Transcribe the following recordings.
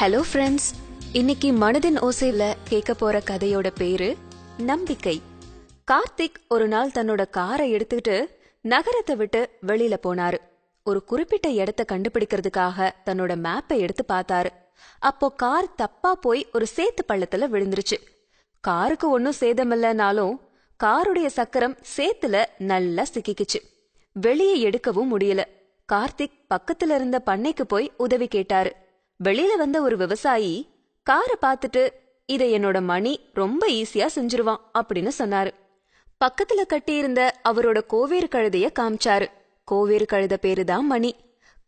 Hello friends இன்னைக்கு மனதின் ஓசையில கேட்க போற கதையோட பேரு நம்பிக்கை. கார்த்திக் ஒரு நாள் தன்னோட காரை எடுத்துக்கிட்டு நகரத்தை விட்டு வெளியில போனாரு. ஒரு குறிப்பிட்ட இடத்த கண்டுபிடிக்கிறதுக்காக தன்னோட மேப்பை எடுத்து பார்த்தாரு. அப்போ கார் தப்பா போய் ஒரு சேத்து பள்ளத்துல விழுந்துருச்சு. காருக்கு ஒன்னும் சேதமில்லனாலும் காருடைய சக்கரம் சேத்துல நல்லா சிக்கிக்குச்சு. வெளியே எடுக்கவும் முடியல. கார்த்திக் பக்கத்துல இருந்த பண்ணைக்கு போய் உதவி கேட்டாரு. வெளியில வந்த ஒரு விவசாயி காரை பார்த்துட்டு இதை என்னோட மணி ரொம்ப ஈஸியா செஞ்சிருவான் அப்படின்னு சொன்னாரு. பக்கத்துல கட்டியிருந்த அவரோட கோவேறு கழுதைய காமிச்சாரு. கோவேறு கழுத பேருதான் மணி.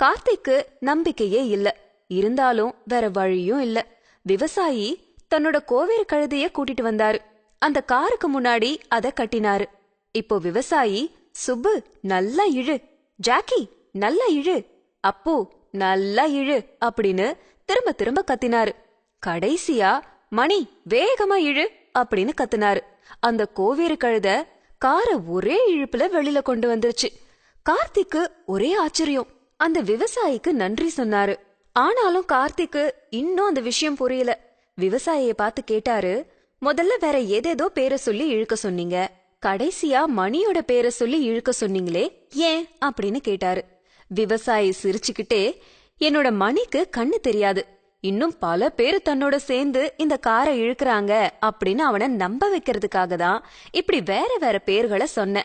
கார்த்திக்கு நம்பிக்கையே இல்ல. இருந்தாலும் வேற வழியும் இல்ல. விவசாயி தன்னோட கோவேறு கழுதைய கூட்டிட்டு வந்தாரு. அந்த காருக்கு முன்னாடி அத கட்டினாரு. இப்போ விவசாயி சுப்பு நல்லா இழு. ஜாக்கி நல்லா இழு. அப்போ நல்லா இழு அப்படின்னு திரும்ப திரும்ப கத்தினாரு. கடைசியா மணி வேகமா இழு அப்படின்னு கத்துனாரு. அந்த கோவேறு கழுத காரை ஒரே இழுப்புல வெளியில கொண்டு வந்துருச்சு. கார்த்திக்கு ஒரே ஆச்சரியம். அந்த விவசாயிக்கு நன்றி சொன்னாரு. ஆனாலும் கார்த்திக்கு இன்னும் அந்த விஷயம் புரியல. விவசாயிய பார்த்து கேட்டாரு முதல்ல வேற ஏதேதோ பேரை சொல்லி இழுக்க சொன்னீங்க. கடைசியா மணியோட பேரை சொல்லி இழுக்க சொன்னீங்களே ஏன்? அப்படின்னு கேட்டாரு. விவசாயி சிரிச்சுக்கிட்டே என்னோட மணிக்கு கண்ணு தெரியாது. இன்னும் பல பேர் தன்னோட சேர்ந்து இந்த காரை இழுக்கறாங்க அப்படின்னு அவனை நம்ப வைக்கிறதுக்காக தான் இப்படி வேற வேற பேர்களை சொன்னேன்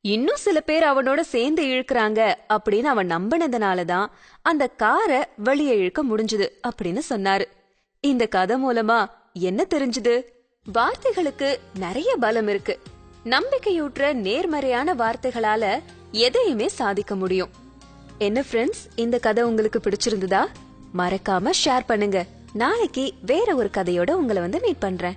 இன்னும் சில பேர் அவனோட சேர்ந்து இழுக்கறாங்க அப்படின்னு அவன் நம்பினதுனால தான் அந்த காரை வெளியே இழுக்க முடிஞ்சது அப்படின்னு சொன்னாரு. இந்த கதை மூலமா என்ன தெரிஞ்சது? வார்த்தைகளுக்கு நிறைய பலம் இருக்கு. நம்பிக்கையூற்ற நேர்மறையான வார்த்தைகளால எதையுமே சாதிக்க முடியும். என்ன ஃப்ரெண்ட்ஸ் இந்த கதை உங்களுக்கு பிடிச்சிருந்ததா? மறக்காம ஷேர் பண்ணுங்க. நாளைக்கு வேற ஒரு கதையோட உங்களை வந்து மீட் பண்றேன்.